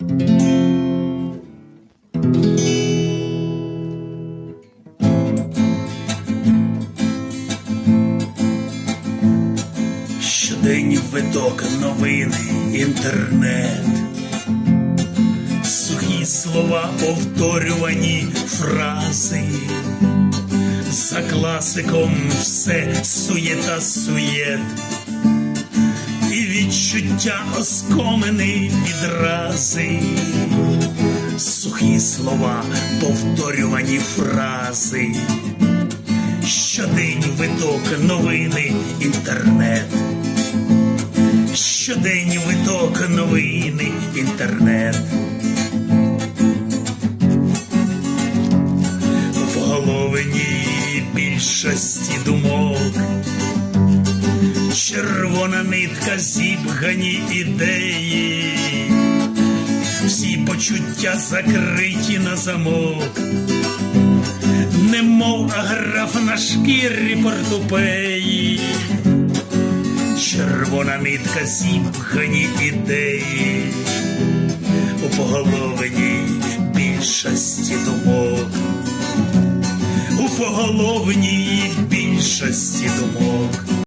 Щоденні виток новини, інтернет, сухі слова, повторювані фрази. За класиком все суєта суєт, відчуття оскомини відрази, сухі слова, повторювані фрази. Щодень виток новини, інтернет. Щодень виток новини, інтернет. У поголовині більшості думок. Червона нитка зібгані ідеї. Всі почуття закриті на замок. Немов аграф на шкірі портупеї, червона нитка зіпхані ідеї, у поголовині більшості думок, у поголовній